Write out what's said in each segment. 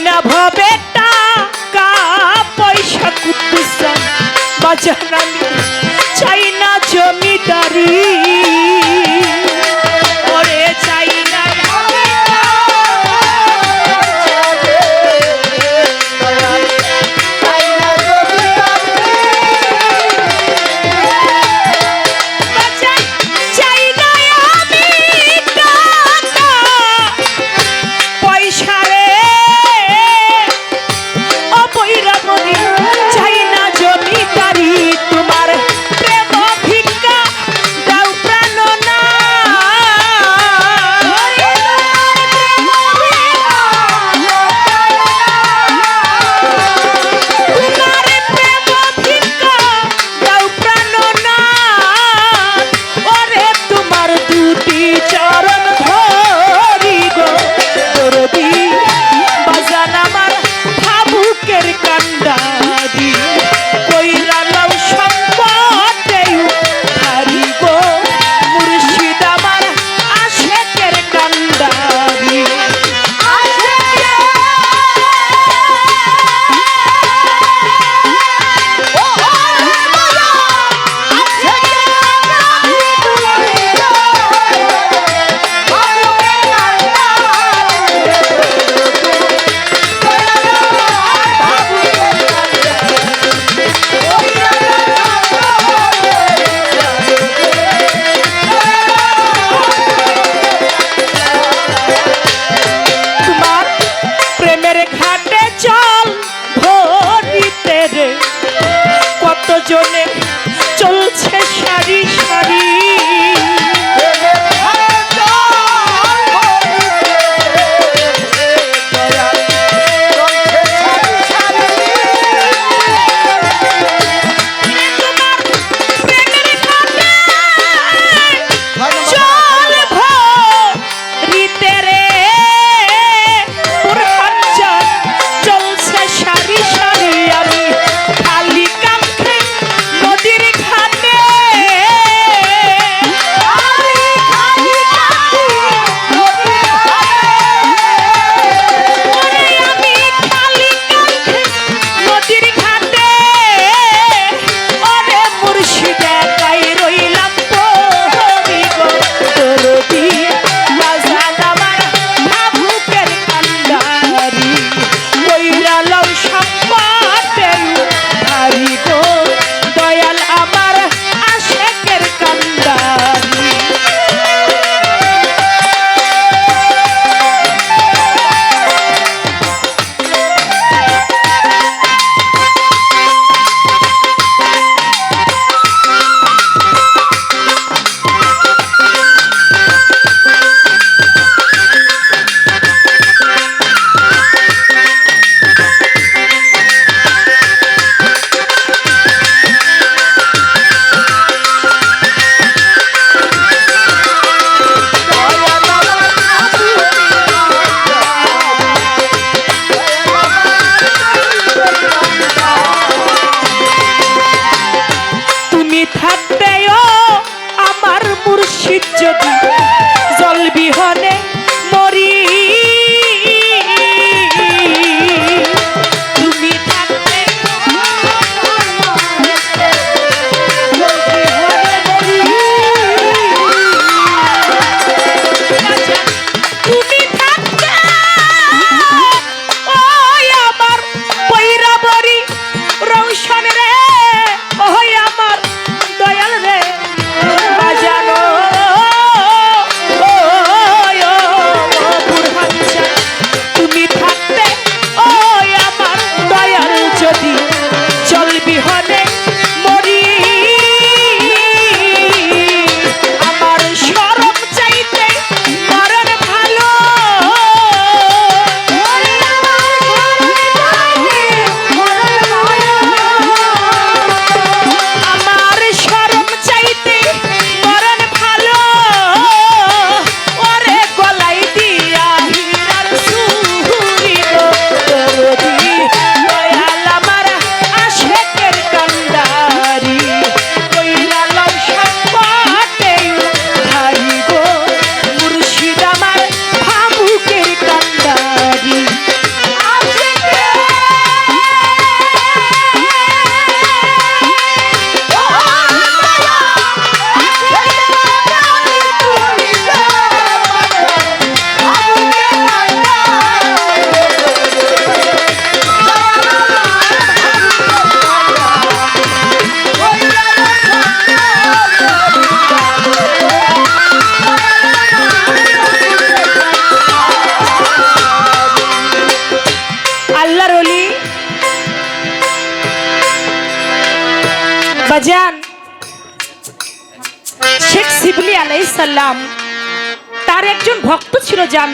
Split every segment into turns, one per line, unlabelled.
না ভাবে টাকা পয়সা কুতুসা বাজার চাই না জমিদারি।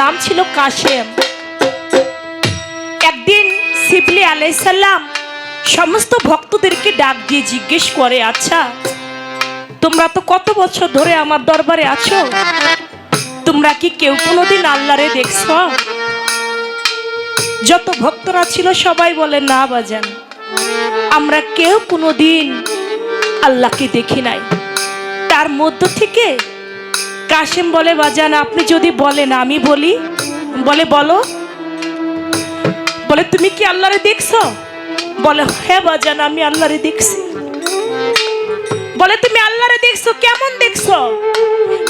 নাম ছিল কাশেম। একদিন সিবলি আলাইসাল্লাম সমস্ত ভক্তদেরকে ডাক দিয়ে জিজ্ঞেস করে আচ্ছা তোমরা তো কত বছর ধরে আমার দরবারে আছো? তোমরা কি কেউ কোনোদিন আল্লাহরে দেখছ? যত ভক্তরা ছিল সবাই বলে, না বাজান, আমরা কেউ কোনোদিন আল্লাহকে দেখি নাই। তার মধ্য থেকে কাশেম বলে, বাজান, আপনি যদি বলেন, আমি বলি। বলে, বলো। বলে, তুমি কি আল্লাহরে দেখছ? বলে হ্যাঁ বাজান, আমি আল্লাহরে দেখছি। বলে, তুমি আল্লাহরে দেখছ? কেমন দেখছ?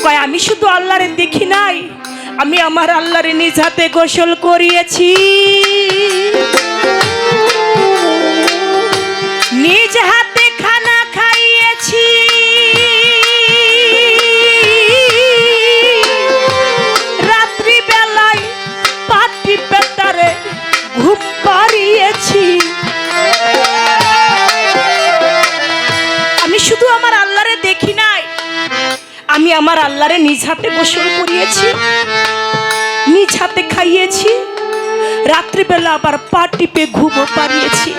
কয়, আমি শুধু আল্লাহরে দেখি নাই। আমি আমার আল্লাহরে নিজ হাতে গোসল করিয়েছি। নিজ হাতে খাইয়েছি রাত্রিবেলা আবার পা টিপে ঘুমও পারিয়েছি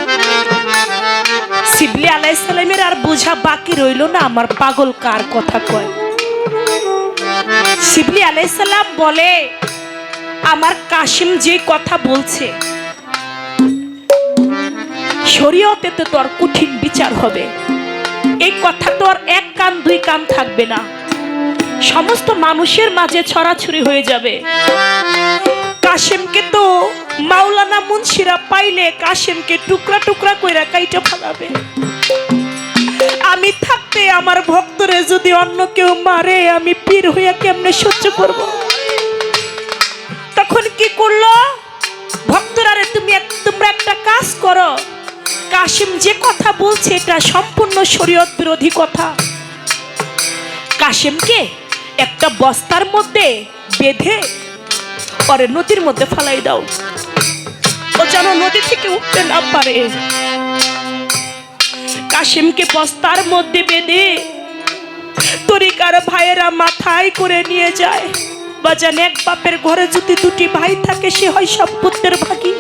শিবলি আলাইসালামের আর বোঝা বাকি রইল না, আমার পাগল কার কথা কয়। শিবলি আলাইসাল্লাম বলে, আমার কাশিম যে কথা বলছে, শরীয়তে তো তোর কঠিন বিচার হবে। এই কথা তো আর এক কান, দুই কান থাকবে না। সমস্ত মানুষের মাঝে ছড়াছড়ি হয়ে যাবে। কাশেমকে তো মাওলানা মুন্সিরা পাইলে কাশেমকে টুকরা টুকরা কইরা কাইটা ফেলাবে। আমি থাকতে আমার ভক্তরে যদি অন্য কেউ মারে, আমি পীর হইয়া কেমনে সহ্য করব? তখন কি করল? ভক্তরা রে, তুমি তোমরা একটা কাজ করো। কাশিম যে কথা বলছে, এটা সম্পূর্ণ শরীয়ত বিরোধী কথা। কাশিমকে একটা বস্তার মধ্যে বেঁধে পরে, নদীর মধ্যে ফালাই দাও। ও যেন নদী থেকে উঠতে না পারে। কাশিমকে বস্তার মধ্যে বেঁধে তরিকার ভাইয়েরা মাথায় করে নিয়ে যায়। বাজান এক বাপের ঘরে যদি দুটি ভাই থাকে, সে হয় সব পুত্রের ভাগী।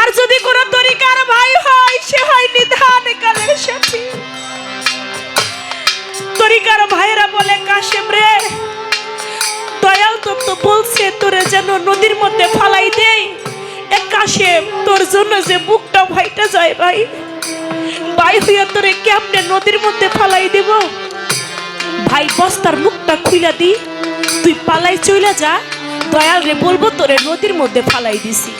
আর যদি কোনো তরিকার ভাই হয়, সে হয় নিধান কালের সাথী। তরিকার ভাইয়েরা বলে কাশেম রে দয়াল তো তো বলছে, তোরে যেন নদীর মধ্যে ফালাই দেই। এ কাশেম তোর জন্য যে বুকটা ভাইটা যায় ভাই। ভাই হইয়া তোরে কেমনে নদীর মধ্যে ফালাই দেব? ভাই, বস্তার মুখটা খুইলা দি। তুই পালাই চইলা যা। দয়াল রে বলব, তোরে নদীর মধ্যে ফালাই দিছি।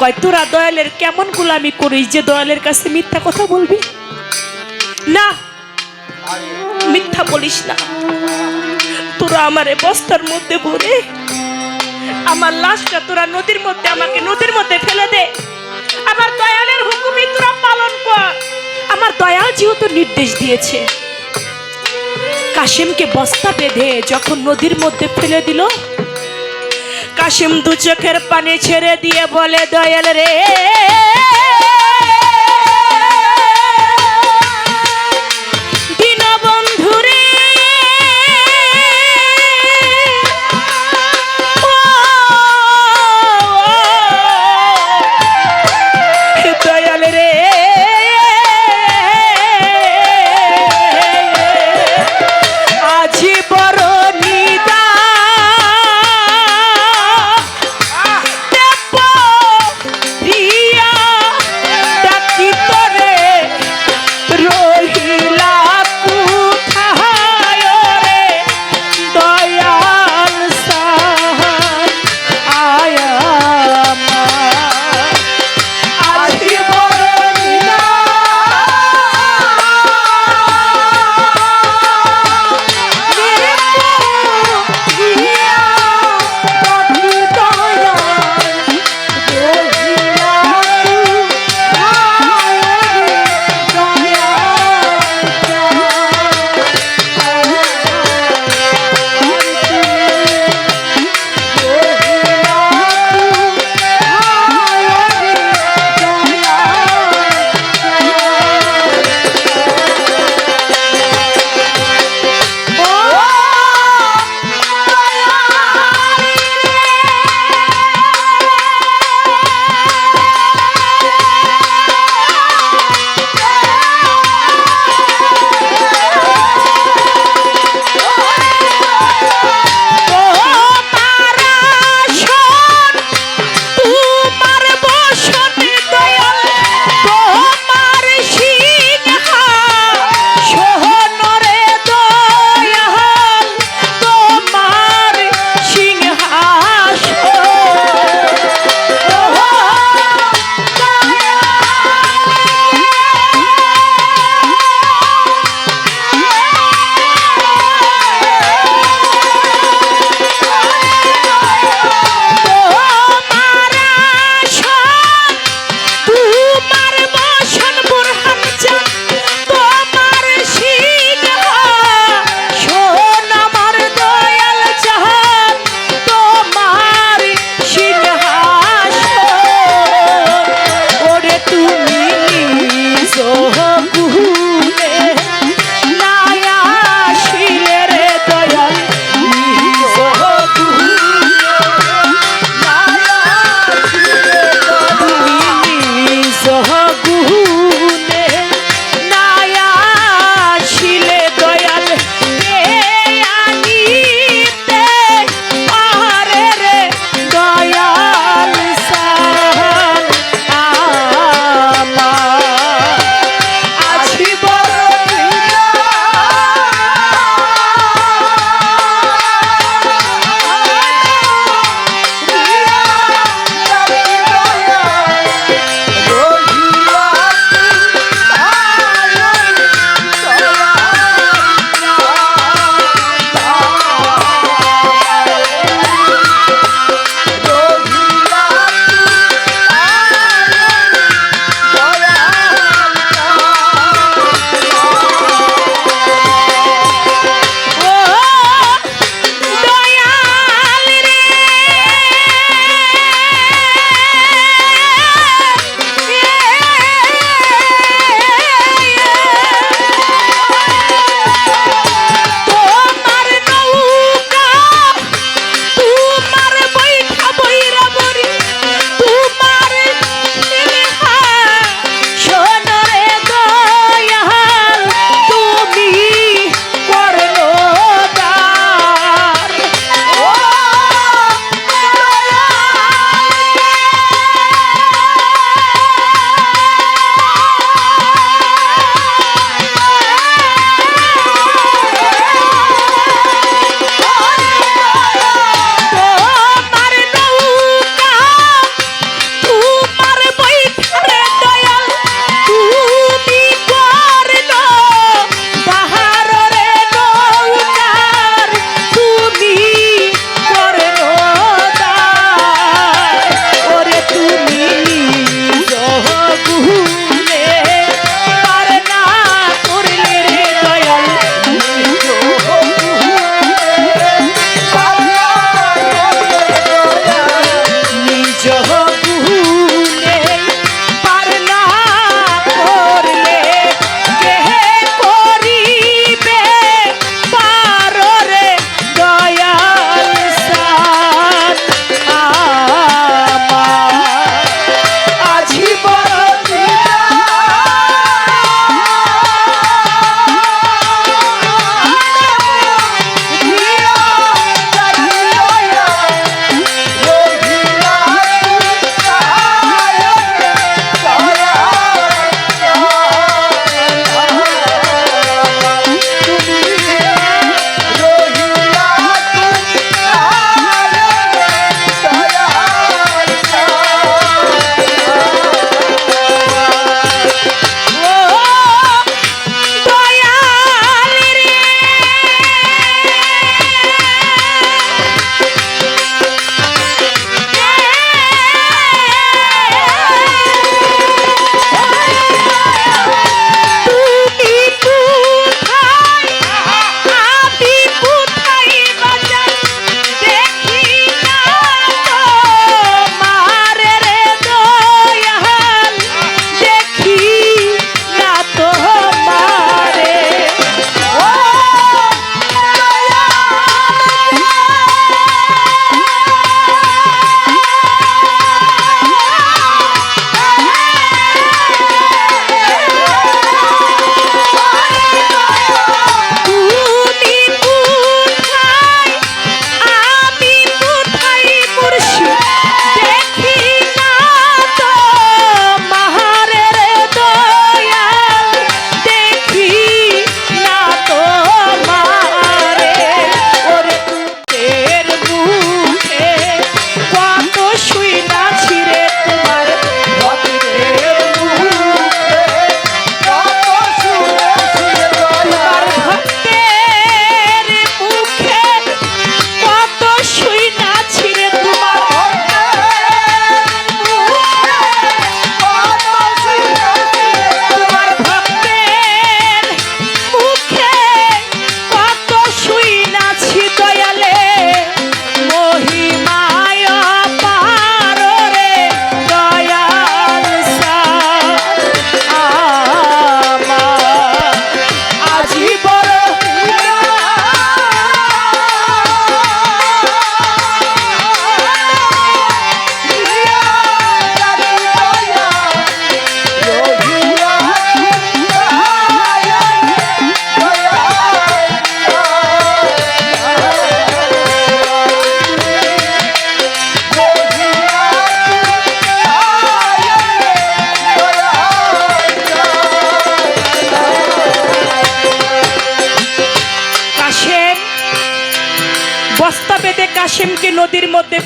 কয়, তোরা দয়ালের কেমন গোলামি করিস যে দয়ালের কাছে মিথ্যা কথা বলবি? না, মিথ্যা বলিস না। তোরা আমারে বস্তার মধ্যে ভরে, আমার লাশটা তোরা নদীর মধ্যে, আমাকে নদীর মধ্যে ফেলে দে। আমার দয়ালের হুকুমই তোরা পালন কর। আমার দয়াল যেহেতু নির্দেশ দিয়েছে। কাশিমকে বস্তা বেঁধে যখন নদীর মধ্যে ফেলে দিল, কাশিম দু চোখের পানি ছেড়ে দিয়ে বলে, দয়াল রে দীনবন্ধু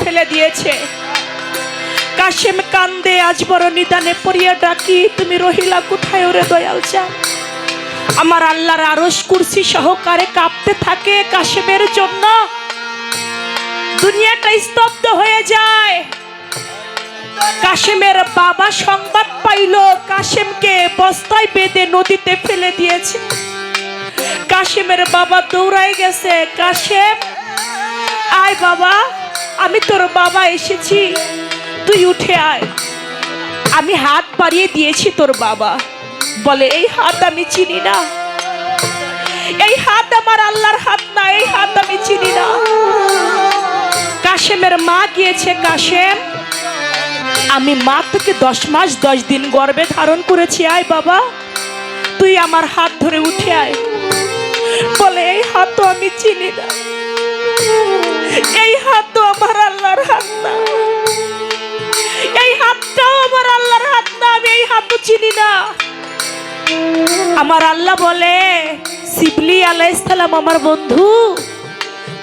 ফেলে দিয়েছে। কাশেম কান্দে আজ বড় নিদানে পড়িয়া ডাকি, তুমি রহিলা কোথায় ওরে দয়াল চা আমার আল্লাহর আরস কুরসি সহকারে কাঁপতে থাকে কাশেমের জন্য। দুনিয়াটা স্তব্ধ হয়ে যায়। কাশেমের বাবা সংবাদ পাইল, কাশেমকে বস্তায় বেঁধে নদীতে ফেলে দিয়েছে। কাশেমের বাবা দৌড়াই গেছে, কাশেম, আয় বাবা। আমি তোর বাবা এসেছি, তুই উঠে আয়। আমি হাত বাড়িয়ে দিয়েছি তোর বাবা। বলে, এই হাত আমি চিনি না। এই হাত আমার আল্লাহর হাত না, এই হাত আমি চিনি না। কাশেমের মা গিয়েছে, কাশেম, আমি মা তোকে দশ মাস দশ দিন গর্বে ধারণ করেছি, আয় বাবা। তুই আমার হাত ধরে উঠে আয়। বলে, এই হাত তো আমি চিনি না। এই হাত তো আমার আল্লাহর হাত না। এই হাতটাও আমার আল্লাহর হাত না, আমি এই হাত তো চিনি না। আমার আল্লাহ বলে শিবলি আলাইসালাম আমার বন্ধু,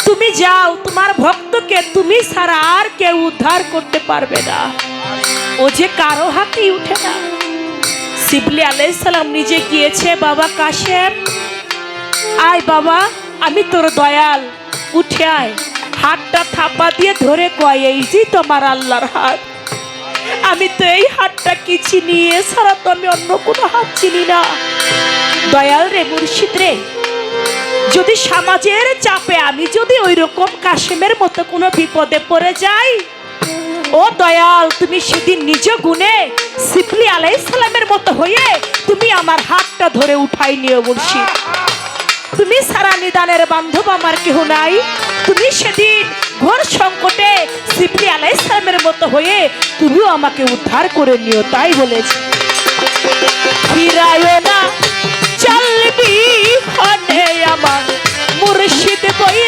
তুমি যাও, তোমার ভক্তকে তুমি ছাড়া আর কেউ উদ্ধার করতে পারবে না। ও যে কারও হাতেই উঠে না। শিবলি আলাইসালাম নিজে গিয়েছে, বাবা কাশেম, আয় বাবা, আমি তোর দয়াল, উঠে আয়। হাতটা থাপা দিয়ে ধরে কয়, এই যে তোমার আল্লাহর হাত। আমি তো এই হাতটা কি চিনি? এছাড়া তো আমি অন্য কোনো হাত চিনি না। দয়াল রে মুর্শিদ রে, যদি সমাজের চাপে আমি যদি ওই রকম কাশেমের মতো কোনো বিপদে পড়ে যাই, ও দয়াল, তুমি সেদিন নিজ গুণে সিপলি আলাইসালামের মতো হয়ে তুমি আমার হাতটা ধরে উঠাই নিও মুর্শিদ। তুমি সারা নিদানের বান্ধব আমার কেহ নাই। তুমি সেদিন ঘোর সংকটে সিপলি আলাইসালামের মতো হয়ে তুমিও আমাকে উদ্ধার করে নিও, তাই বলেছে। ফিরায় না, চলবি হনে আমার মুর্শিদ বড়ি